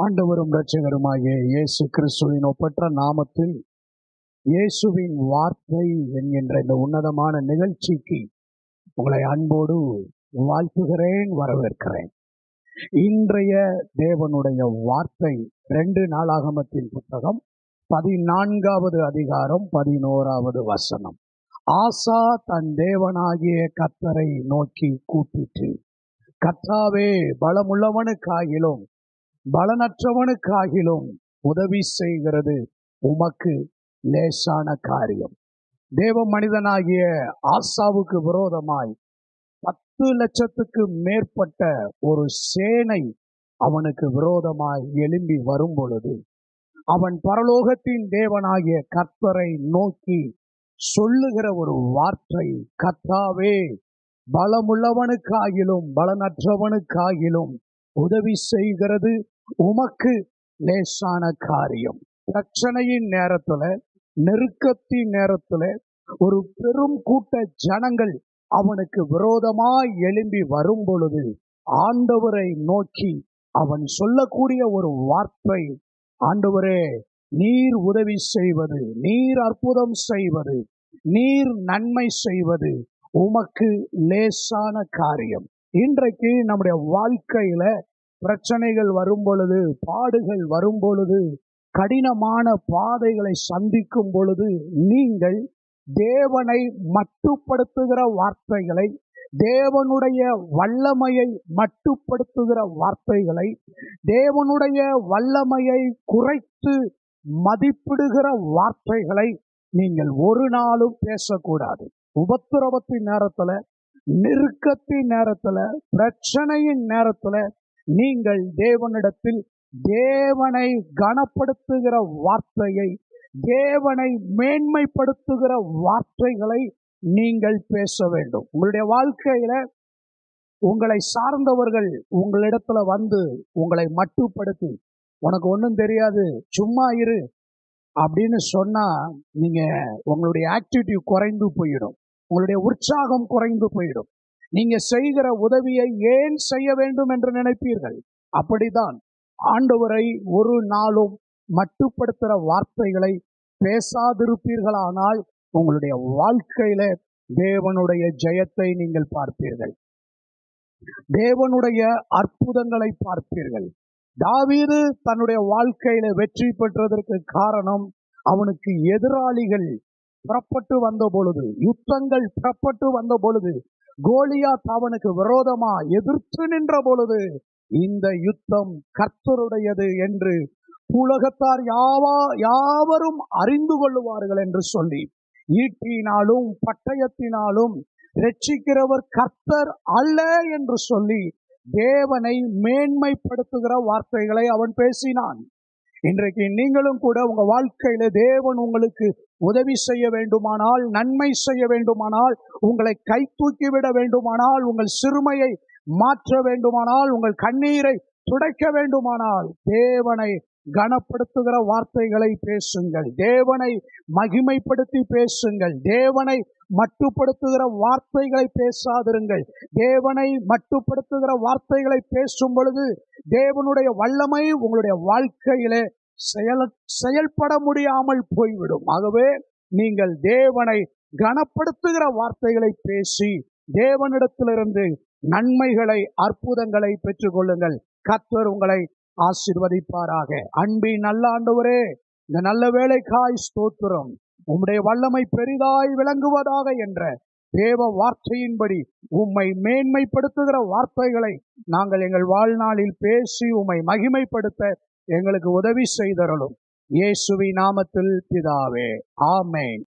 ஆண்டவரும் இரட்சகருமாகிய இயேசு கிறிஸ்துவின் ஒப்பற்ற நாமத்தில் இயேசுவின் வார்த்தை என்கின்ற இந்த உன்னதமான நிகழ்ச்சிக்கு உங்களை அன்போடு வாழ்த்துகிறேன் வரவேற்கிறேன். இன்றைய தேவனுடைய வார்த்தை ரெண்டு நாளாகமத்தின் புத்தகம் பதினான்காவது அதிகாரம் பதினோராவது வசனம். ஆசா தன் தேவனாகிய கத்தரை நோக்கி கூப்பிட்டு கத்தாவே பலமுள்ளவனுக்காகிலும் பலனற்றவனுக்காகிலும் உதவி செய்கிறது உமக்கு லேசான காரியம். தேவ மனிதனாகிய ஆசாவுக்கு விரோதமாய் பத்து லட்சத்துக்கு மேற்பட்ட ஒரு சேனை அவனுக்கு விரோதமாய் எழும்பி வரும் பொழுது அவன் பரலோகத்தின் தேவனாகிய கத்தரை நோக்கி சொல்லுகிற ஒரு வார்த்தை கத்தாவே பலமுள்ளவனுக்காகிலும் பலனற்றவனுக்காகிலும் உதவி செய்கிறது உமக்கு லேசான காரியம். பிரச்சனையின் நேரத்துல நெருக்கத்தின் நேரத்துல ஒரு பெரும் கூட்ட ஜனங்கள் அவனுக்கு விரோதமாய் எழும்பி வரும் பொழுது ஆண்டவரை நோக்கி அவன் சொல்லக்கூடிய ஒரு வார்த்தை ஆண்டவரே நீர் உதவி செய்வது நீர் அற்புதம் செய்வது நீர் நன்மை செய்வது உமக்கு லேசான காரியம். இன்றைக்கு நம்முடைய வாழ்க்கையில பிரச்சனைகள் வரும் பொழுது பாடுகள் வரும் பொழுது கடினமான பாதைகளை சந்திக்கும் பொழுது நீங்கள் தேவனை மட்டுப்படுத்துகிற வார்த்தைகளை தேவனுடைய வல்லமையை மட்டுப்படுத்துகிற வார்த்தைகளை தேவனுடைய வல்லமையை குறைத்து மதிப்பிடுகிற வார்த்தைகளை நீங்கள் ஒரு நாளும் பேசக்கூடாது. உபத்திரவத்தின் நேரத்துல நெருக்கத்தின் நேரத்துல பிரச்சனையின் நேரத்துல நீங்கள் தேவனிடத்தில் தேவனை கனப்படுத்துகிற வார்த்தையை தேவனை மேன்மைப்படுத்துகிற வார்த்தைகளை நீங்கள் பேச வேண்டும். உங்களுடைய வாழ்க்கையில உங்களை சார்ந்தவர்கள் உங்களிடத்துல வந்து உங்களை மட்டுப்படுத்தி உனக்கு ஒன்றும் தெரியாது சும்மா இரு அப்படின்னு சொன்னா நீங்க உங்களுடைய ஆக்டிவிட்டி குறைந்து போயிடும். உங்களுடைய உற்சாகம் குறைந்து போயிடும். நீங்க செய்கிற உதவியை ஏன் செய்ய வேண்டும் என்று நினைப்பீர்கள்? அப்படிதான் ஆண்டவரை ஒரு நாளும் மட்டுப்படுத்துகிற வார்த்தைகளை பேசாதிருப்பீர்களானால் உங்களுடைய வாழ்க்கையில தேவனுடைய ஜெயத்தை நீங்கள் பார்ப்பீர்கள். தேவனுடைய அற்புதங்களை பார்ப்பீர்கள். தாவீது தன்னுடைய வாழ்க்கையில வெற்றி பெற்றதற்கு காரணம் அவனுக்கு எதிராளிகள் புறப்பட்டு வந்த பொழுது யுத்தங்கள் புறப்பட்டு வந்த பொழுது கோலியாத் அவனுக்கு விரோதமா எதிர்த்து நின்ற பொழுது இந்த யுத்தம் கர்த்தருடையது என்று உலகத்தார் யாவா யாவரும் அறிந்து கொள்ளுவார்கள் என்று சொல்லி ஈட்டினாலும் பட்டயத்தினாலும் ரட்சிக்கிறவர் கர்த்தர் அல்ல என்று சொல்லி தேவனை மேன்மைப்படுத்துகிற வார்த்தைகளை அவன் பேசினான். இன்றைக்கு நீங்களும் கூட உங்க வாழ்க்கையில தேவன் உங்களுக்கு உதவி செய்ய வேண்டுமானால் நன்மை செய்ய வேண்டுமானால் உங்களை கை தூக்கி விட வேண்டுமானால் உங்கள் சிறுமையை மாற்ற வேண்டுமானால் உங்கள் கண்ணீரை துடைக்க வேண்டுமானால் தேவனை கனப்படுத்துகிற வார்த்தைகளை பேசுங்கள். தேவனை மகிமைப்படுத்தி பேசுங்கள். தேவனை மட்டுப்படுத்துகிற வார்த்தைகளை பேசாதிருங்கள். தேவனை மட்டுப்படுத்துகிற வார்த்தைகளை பேசும் பொழுது தேவனுடைய வல்லமை உங்களுடைய வாழ்க்கையிலே செயல் செயல்பட முடியாமல் போய்விடும். ஆகவே நீங்கள் தேவனை கனப்படுத்துகிற வார்த்தைகளை பேசி தேவனிடத்திலிருந்து நன்மைகளை அற்புதங்களை பெற்றுக்கொள்ளுங்கள். கத்தர் உங்களை ஆசிர்வதிப்பாராக. அன்பின் நல்ல ஆண்டவரே இந்த நல்ல வேலைக்காய் ஸ்தோத்திரம். உம்முடைய வல்லமை பெரிதாய் விளங்குவதாக என்ற தேவ வார்த்தையின்படி உம்மை மேன்மைப்படுத்துகிற வார்த்தைகளை நாங்கள் எங்கள் வாழ்நாளில் பேசி உம்மை மகிமைப்படுத்த எங்களுக்கு உதவி செய்தரலும் இயேசுவி நாமத்தில் பிதாவே. ஆமேன்.